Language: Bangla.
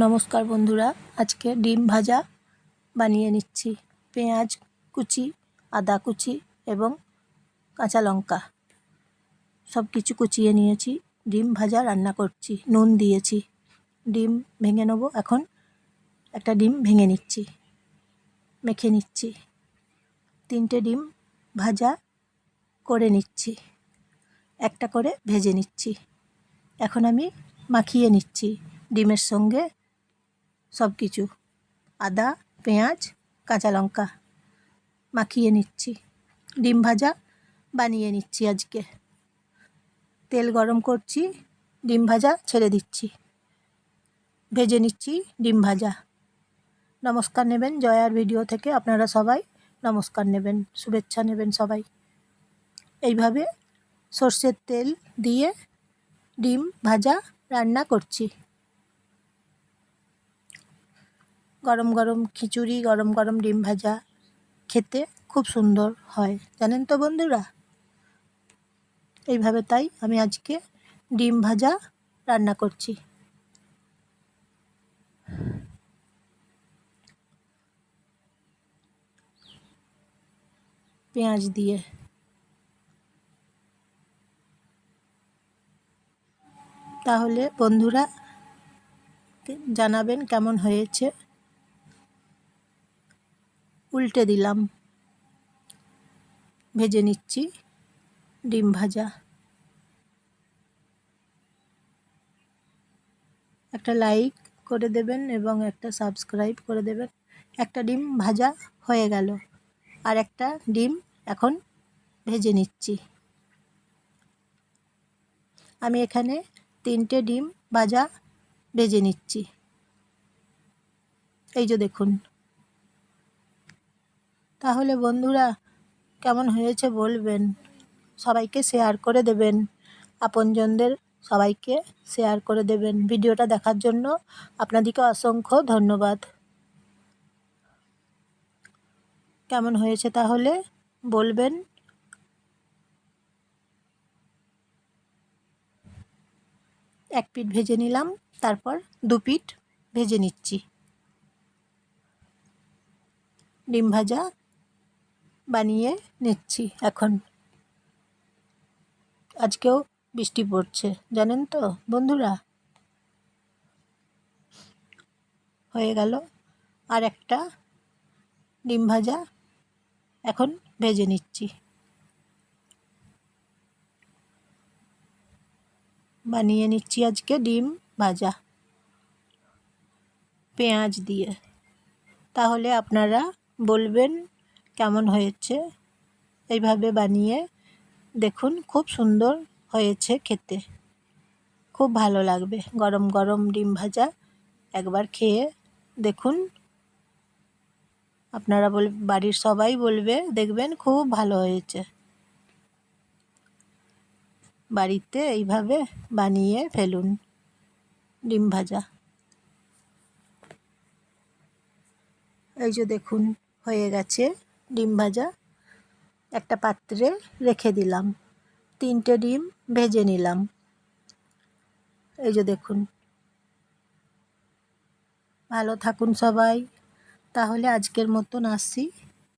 নমস্কার বন্ধুরা, আজকে ডিম ভাজা বানিয়ে নিচ্ছি। পেঁয়াজ কুচি, আদা কুচি এবং কাঁচা লঙ্কা। সব কিছু কুচিয়ে নিয়েছি। ডিম ভাজা রান্না করছি, নুন দিয়েছি। ডিম ভেঙে নেব এখন। একটা ডিম ভেঙে নিচ্ছি, মেখে নিচ্ছি। তিনটে ডিম ভাজা করে নিচ্ছি, একটা করে ভেজে নিচ্ছি। এখন আমি মাখিয়ে নিচ্ছি ডিমের সঙ্গে সব কিছু আদা, পেঁয়াজ, কাঁচা লঙ্কা মাখিয়ে নিচ্ছি। ডিম ভাজা বানিয়ে নিচ্ছি আজকে। তেল গরম করছি, ডিম ভাজা ছেড়ে দিচ্ছি। ভেজে নিচ্ছি ডিম ভাজা। নমস্কার নেবেন, জয়ার ভিডিও থেকে আপনারা সবাই নমস্কার নেবেন, শুভেচ্ছা নেবেন সবাই। এইভাবে সর্ষের তেল দিয়ে ডিম ভাজা রান্না করছি। গরম গরম খিচুড়ি, গরম গরম ডিম ভাজা খেতে খুব সুন্দর হয়। জানেন তো বন্ধুরা? এইভাবে তাই আমি আজকে ডিম ভাজা রান্না করছি। পেঁয়াজ দিয়ে। তাহলে বন্ধুরা জানাবেন কেমন হয়েছে উল্টে দিলাম। ভেজে নিচ্ছি ডিম ভাজা। একটা লাইক করে দেবেন এবং একটা সাবস্ক্রাইব করে দেবেন। একটা ডিম ভাজা হয়ে গেল। আর একটা ডিম এখন ভেজে নিচ্ছি। আমি এখানে তিনটে ডিম ভাজা ভেজে নিচ্ছি। এই যে দেখুন। তাহলে বন্ধুরা, কেমন হয়েছে বলবেন। সবাইকে শেয়ার করে দেবেন। আপনজনদের সবাইকে শেয়ার করে দেবেন। ভিডিওটা দেখার জন্য আপনাদেরকে অসংখ্য ধন্যবাদ। কেমন হয়েছে তাহলে বলবেন। এক পিঠ ভেজে নিলাম, তারপর দু পিঠ ভেজে নিচ্ছি। ডিম ভাজা বানিয়ে নিচ্ছি এখন। আজকেও বৃষ্টি পড়ছে, জানেন তো বন্ধুরা? হয়ে গেল আর একটা ডিম ভাজা, এখন ভেজে নিচ্ছি। বানিয়ে নিচ্ছি আজকে ডিম ভাজা। পেঁয়াজ দিয়ে। তাহলে আপনারা বলবেন কেমন হয়েছে? এইভাবে বানিয়ে দেখুন, খুব সুন্দর হয়েছে খেতে। খুব ভালো লাগবে। গরম গরম ডিম ভাজা একবার খেয়ে দেখুন। আপনারা বল, বাড়ির সবাই বলবে, দেখবেন খুব ভালো হয়েছে। বাড়িতে এইভাবে বানিয়ে ফেলুন ডিম ভাজা। এই যে দেখুন, হয়ে গেছে। ডিম ভাজা, একটা পাত্রে রেখে দিলাম। তিনটে ডিম ভেজে নিলাম। এই যে দেখুন। ভালো থাকুন সবাই। তাহলে আজকের মতন আসছি।